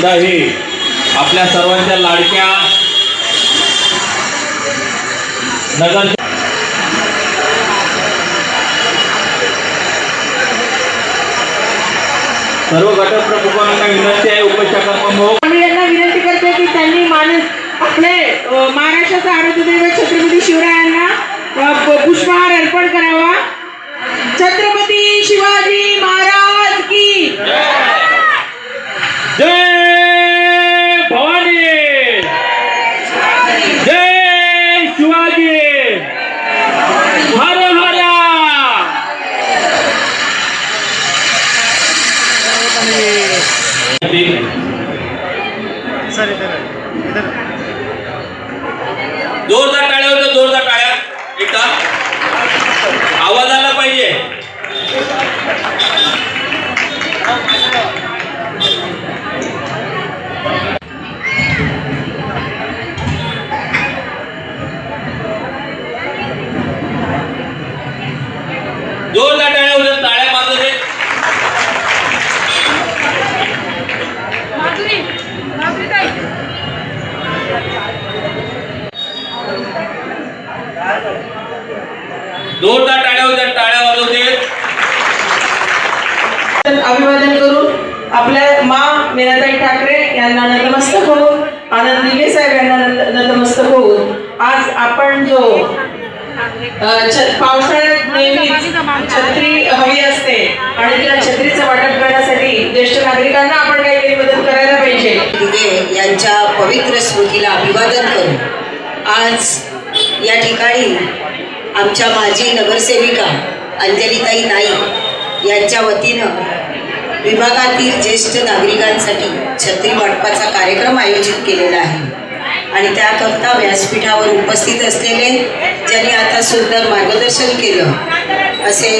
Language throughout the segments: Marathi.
प्रमाणे यंदाही आपल्या सर्वांच्या लाडक्या नगर सर्व घटक प्रमुखांना विनंती आहे उपशाखा मी यांना विनंती करते की त्यांनी माणूस आपले महाराष्ट्राचा आराध्य छत्रपती शिवरायांना पुष्पहार अर्पण करावा. Chhatrapati yeter yeter. Yeter. तर मा मीनाताई ठाकरे यांना नतमस्तक होऊन आनंद दिघे साहेब यांना नतमस्तक होऊन आज आपण जो छ- पावसाळ्यात नेहमीच छत्री हवी असते आणि तिला छत्रीचं वाटप करण्यासाठी ज्येष्ठ नागरिकांना आपण काहीतरी मदत करायला पाहिजे. दिघे यांच्या पवित्र स्मृतीला अभिवादन करू. आज या ठिकाणी आमच्या माजी नगरसेविका अंजलीताई नाईक यांच्या वतीनं विभागातील ज्येष्ठ नागरिकांसाठी छत्री वाटपाचा कार्यक्रम आयोजित केलेला आहे. आणि त्याकरता व्यासपीठावर उपस्थित असलेले ज्यांनी आता सुंदर मार्गदर्शन केलं असे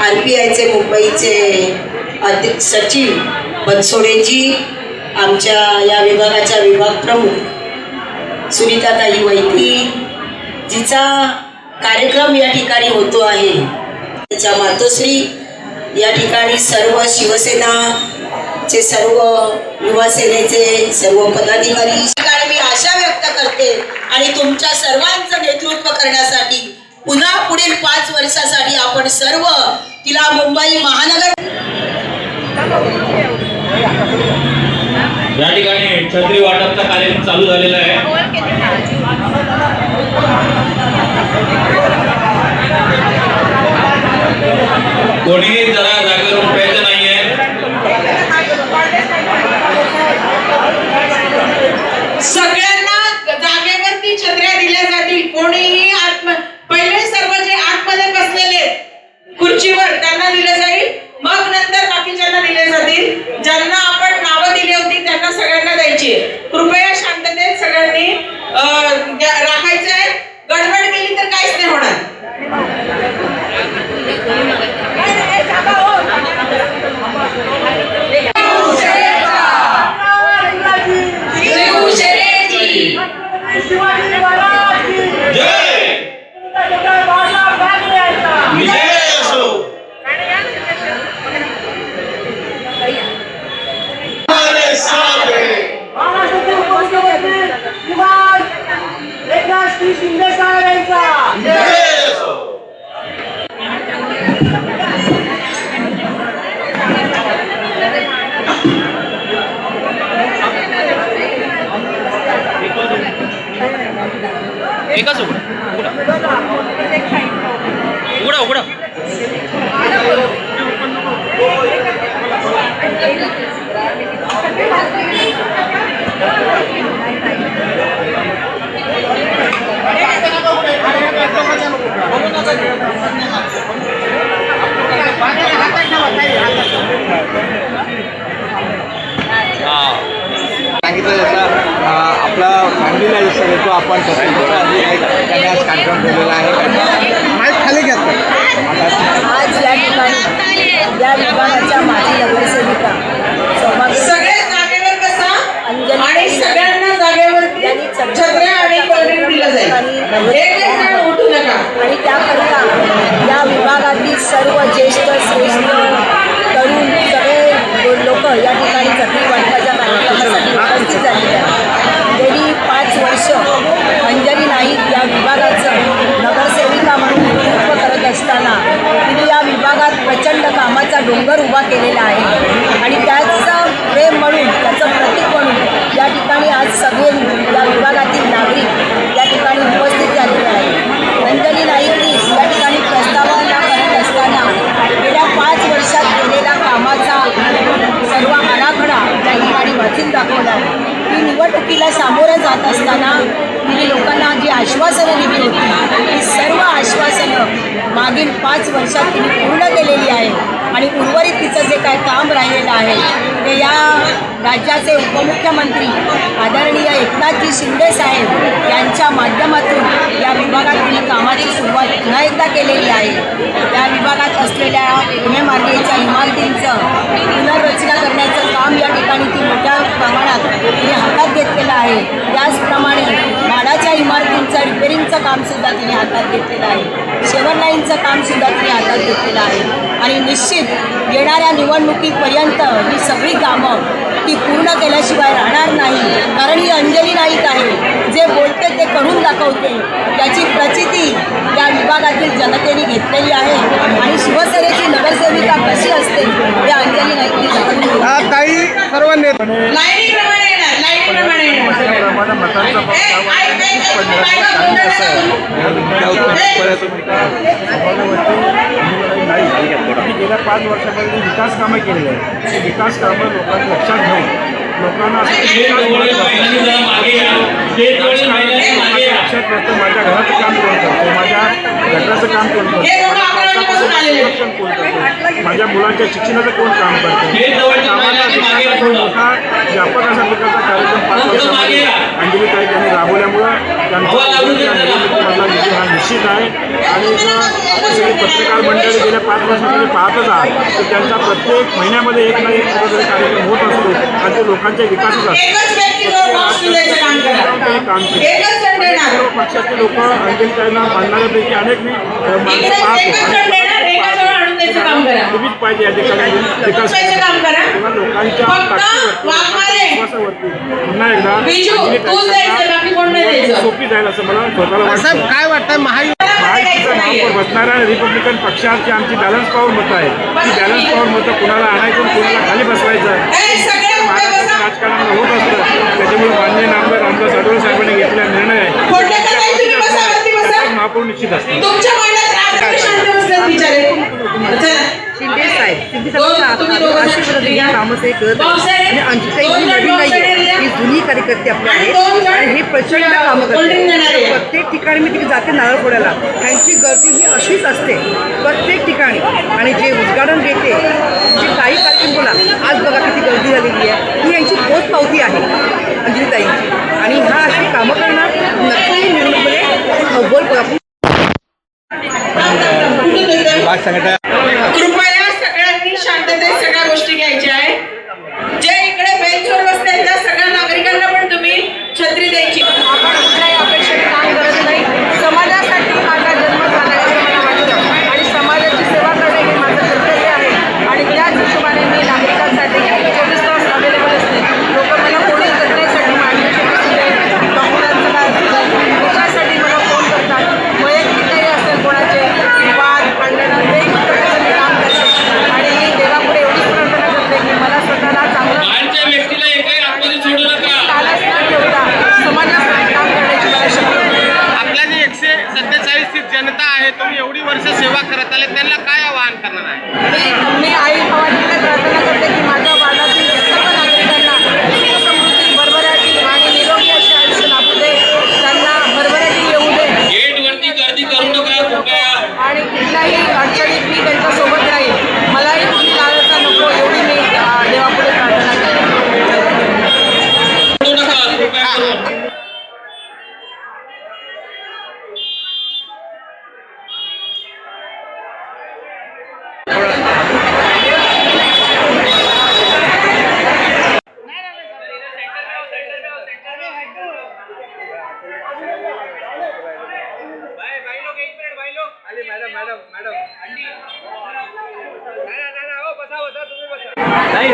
आर पी आयचे मुंबईचे अध्यक्ष सचिव बनसोडेजी आमच्या या विभागाच्या विभाग प्रमुख सुनीताताई वैती जिचा कार्यक्रम या ठिकाणी होतो आहे. त्याच्या मातोश्री या ठिकाणी सर्व शिवसेनाचे सर्व युवा सेनेचे सर्व पदाधिकारी मी आशा व्यक्त करते आणि तुमच्या सर्वांचं नेतृत्व करण्यासाठी पुन्हा पुढील पाच वर्षासाठी आपण सर्व तिला मुंबई महानगर या ठिकाणी छत्री वाटपचा कार्यक्रम चालू झालेला आहे. कोणी जरा ¿Qué caso? ¿Qué caso? ¿Qué caso? निवडणुकीला सामोरं जात असताना तिने लोकांना जी आश्वासनं दिली होती ती सर्व आश्वासनं मागील पाच वर्षात तिने पूर्ण केलेली आहे. आणि उर्वरित तिचं जे काय काम राहिलेलं आहे ते या राज्याचे उपमुख्यमंत्री आदरणीय एकनाथजी शिंदे साहेब यांच्या माध्यमातून या विभागात तिने कामाची सुरुवात पुन्हा एकदा केलेली आहे. या विभागात असलेल्या पुणे मार्गेच्या इमारतींचं पुनर्रचना करण्याचं काम या ठिकाणी ती मोठ्या प्रमाणात तिने हातात घेतलेलं आहे. त्याचप्रमाणे माडाच्या इमारतींचं रिपेरिंगचं कामसुद्धा तिने हातात घेतलेलं आहे. शेवर लाईनचं कामसुद्धा तिने हातात घेतलेलं आहे. आणि निश्चित येणाऱ्या निवडणुकीपर्यंत ही सगळी कामं ती पूर्ण केल्याशिवाय राहणार नाही. कारण ही अंजली नाईक आहे. जे बोलते ते करून दाखवते. त्याची प्रचिती या विभागातील जनतेने घेतलेली आहे. आणि शिवसेनेची दुकानात नाही गेल्या पाच वर्षामध्ये जी विकास कामं केलेली आहेत ती विकास कामं लोकांनी लक्षात घेऊन लोकांना हे हे लक्षात नसतं माझ्या घराचं काम कोण करतो माझ्या गटाचं काम कोण करतो हे लोकं माझ्या अकरावीपासून आलेले. संरक्षण कोण करतो माझ्या मुलांच्या शिक्षणाचं कोण काम करतो? थोडं. मोठा व्यापक अशा प्रकारचा कार्यक्रम पाच वर्षामध्ये. अंजली ताई यांनी राबवल्यामुळं त्यांचा विजय हा निश्चित आहे. आणि आपण सगळी पत्रकार मंडळी गेल्या पाच वर्षामध्ये पाहतच आहात. तर त्यांचा प्रत्येक महिन्यामध्ये एक ना एक कुठेतरी कार्यक्रम होत असतो आणि ते लोकांच्या विकासच असतो काम सर्व पक्षाचे लोक अंजलीताईंना मानणाऱ्यापैकी अनेक मी माणसं पाहतो. द्यायचं काम करा. तुम्हीच पाहिजे या ठिकाणी. विकास दुसऱ्याचं काम करा. फक्त वाघमारे. पुन्हा एकदा बिजू, अंजलीताईंना तूच द्यायचं, बाकी कोण नाही द्यायचं. सोपी जाईल असं मला स्वतःला वाटतं. काय वाटतं महायु बसणाऱ्या रिपब्लिकन पक्षाची आमची बॅलन्स पॉवर मतं आहे. ती बॅलन्स पॉवर मतं कुणाला आणायचं आणि कुणाला खाली बसवायचं आहे? महाराष्ट्राच्या. राजकारणामध्ये होत असतं. त्याच्यामुळे माननीय नामदार रामदास आठवले साहेबांनी घेतलेला निर्णय आहे. महापौर निश्चित असतो तुमच्या महिन्यात रात्री शांत बसल्यात बिचारे चला. शिंदे साहेब शिंदे दोन- तुम्ही दोघं साहेब अशी जण पद्धतीने या. कामं ते करत पावसाळ्यात आहेत. आणि अंजिताई दोन ही नवीन नाही आहे. ही जुनी कार्यकर्ते आपले आहेत. आणि हे प्रचंड. कामं आहे. प्रत्येक ठिकाणी मी तिथे जाते नारळ फोडायला त्यांची गर्दी ही अशीच असते. प्रत्येक ठिकाणी. आणि जे उद्घाटन देते जे काही कार्यक्रम बोला आज बघा किती गर्दी झालेली आहे. ही यांची पोच पावती आहे अंजलीताईंची आणि ह्या अशी कामं करणं नक्की निवडणुकीमध्ये अव्वल आपण Hey,